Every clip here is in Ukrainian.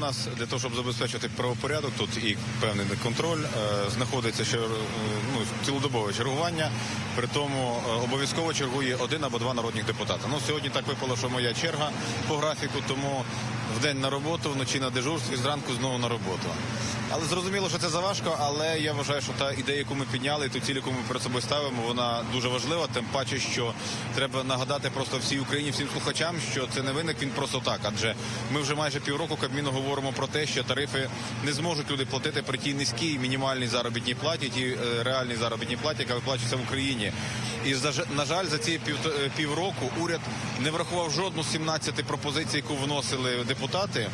нас для того, щоб забезпечити правопорядок тут і певний контроль, е, знаходиться ще ну, цілодобове чергування. При тому е, обов'язково чергує один або два народних депутати. Ну сьогодні так випало, що моя черга по графіку, тому вдень на роботу, вночі на дежурстві, зранку знову на роботу. Але зрозуміло, що це заважко, але я вважаю, що та ідея, яку ми підняли, і ту ціль, яку ми перед собою ставимо, вона дуже важлива. Тим паче, що треба нагадати просто всій Україні, всім слухачам, що це не виник він просто так. Адже ми вже майже півроку Кабміну говоримо про те, що тарифи не зможуть люди платити при тій низькій мінімальній заробітній платі, тій е, реальній заробітній платі, яка виплачується в Україні. І на жаль, за ці е, півроку уряд не врахував жодну з 17 пропозицій, яку вносили депутати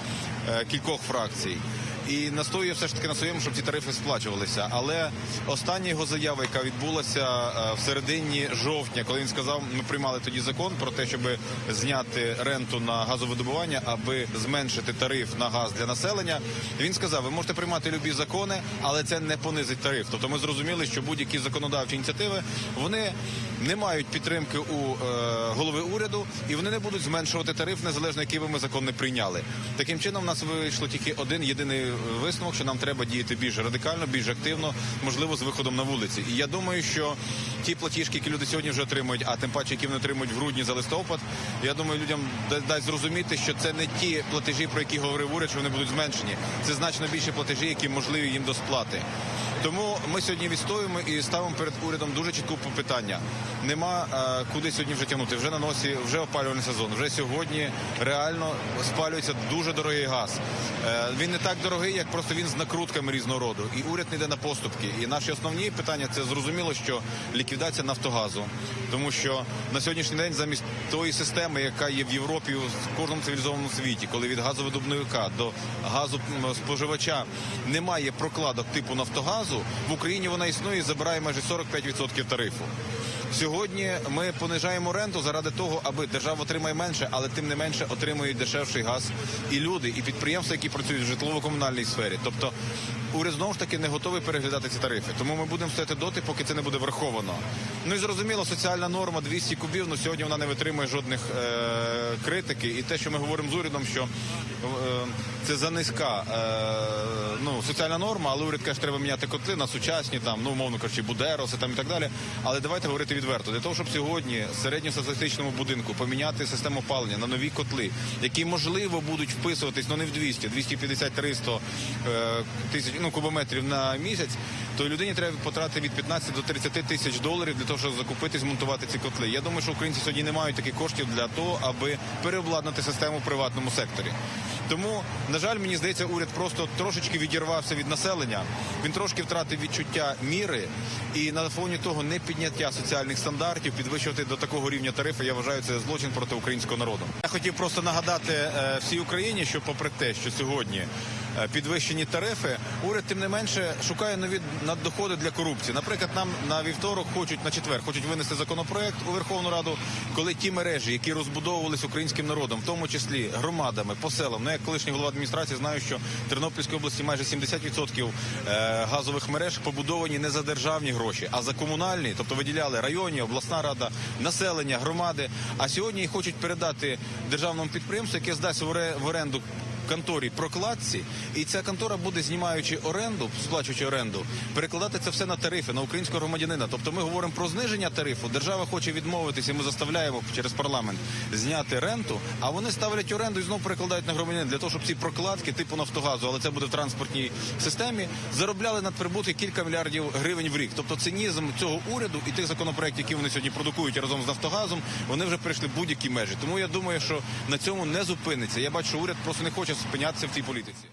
е, кількох фракцій. І настоює все ж таки на своєму, щоб ці тарифи сплачувалися. Але остання його заява, яка відбулася е, в середині жовтня, коли він сказав, ми приймали тоді закон про те, щоб зняти ренту на газовидобування, аби зменшити тариф на газ для населення. Він сказав, ви можете приймати любі закони, але це не понизить тариф. Тобто ми зрозуміли, що будь-які законодавчі ініціативи вони не мають підтримки у е, голови уряду, і вони не будуть зменшувати тариф, незалежно який би ми закон не прийняли. Таким чином, в нас вийшло тільки один єдиний висновок, що нам треба діяти більш радикально, більш активно, можливо, з виходом на вулиці. І я думаю, що ті платіжки, які люди сьогодні вже отримують, а тим паче, які вони отримують в грудні за листопад, я думаю, людям дасть зрозуміти, що це не ті платежі, про які говорив уряд, що вони будуть зменшені. Це значно більше платежі, які можливі їм до сплати. Тому ми сьогодні відстоюємо і ставимо перед урядом дуже чітку питання. Нема е, куди сьогодні вже тягнути. Вже на носі, вже опалювальний сезон. Вже сьогодні реально спалюється дуже дорогий газ. Е, він не так дорогий, як просто він з накрутками різного роду. І уряд не йде на поступки. І наші основні питання це зрозуміло, що ліквідація Нафтогазу, тому що на сьогоднішній день замість тої системи, яка є в Європі в кожному цивілізованому світі, коли від газовидобувника до газу споживача немає прокладок типу Нафтогазу, в Україні вона існує і забирає майже 45% тарифу. Сьогодні ми понижаємо ренту заради того, аби держава отримає менше, але тим не менше отримує дешевший газ і люди, і підприємства, які працюють в житлово-комунальній сфері. Тобто уряд знову ж таки не готовий переглядати ці тарифи. Тому ми будемо стояти доти, поки це не буде враховано. Ну і зрозуміло, соціальна норма 200 кубів. Ну сьогодні вона не витримує жодних е- критики. І те, що ми говоримо з урядом, що е- це за низька е- ну, соціальна норма, але уряд каже, треба міняти на сучасні, там, ну умовно кажучи, будероси там і так далі. Але давайте говорити відверто. Для того, щоб сьогодні в середньостатистичному будинку поміняти систему опалення на нові котли, які можливо будуть вписуватись, ну не в 200, 250 300 е, тисяч ну, кубометрів на місяць, то людині треба потратити від 15 до 30 тисяч доларів для того, щоб закупити, змонтувати ці котли. Я думаю, що українці сьогодні не мають таких коштів для того, аби переобладнати систему в приватному секторі. Тому, на жаль, мені здається, уряд просто трошечки відірвався від населення. Він трошки втратив відчуття міри, і на фоні того не підняття соціальних стандартів, підвищувати до такого рівня тарифи. Я вважаю, це злочин проти українського народу. Я хотів просто нагадати е, всій Україні, що, попри те, що сьогодні підвищені тарифи, уряд тим не менше шукає нові наддоходи для корупції. Наприклад, нам на вівторок хочуть на четвер, хочуть винести законопроект у Верховну Раду, коли ті мережі, які розбудовувались українським народом, в тому числі громадами, по селам, ну як колишній голова адміністрації, знаю, що в Тернопільській області майже 70% е, газових мереж побудовані не за державні гроші, а за комунальні, тобто виділяли районні, обласна рада, населення, громади. А сьогодні їх хочуть передати державному підприємству, яке здасть в оренду конторі прокладці, і ця контора буде знімаючи оренду, сплачуючи оренду, перекладати це все на тарифи на українського громадянина. Тобто ми говоримо про зниження тарифу. Держава хоче відмовитися, ми заставляємо через парламент зняти ренту, а вони ставлять оренду і знову перекладають на громадянина для того, щоб ці прокладки типу Нафтогазу, але це буде в транспортній системі, заробляли надприбутки кілька мільярдів гривень в рік. Тобто цинізм цього уряду і тих законопроєктів, які вони сьогодні продукують разом з Нафтогазом, вони вже прийшли будь-які межі. Тому я думаю, що на цьому не зупиниться. Я бачу, що уряд просто не хоче спинятися в цій політиці.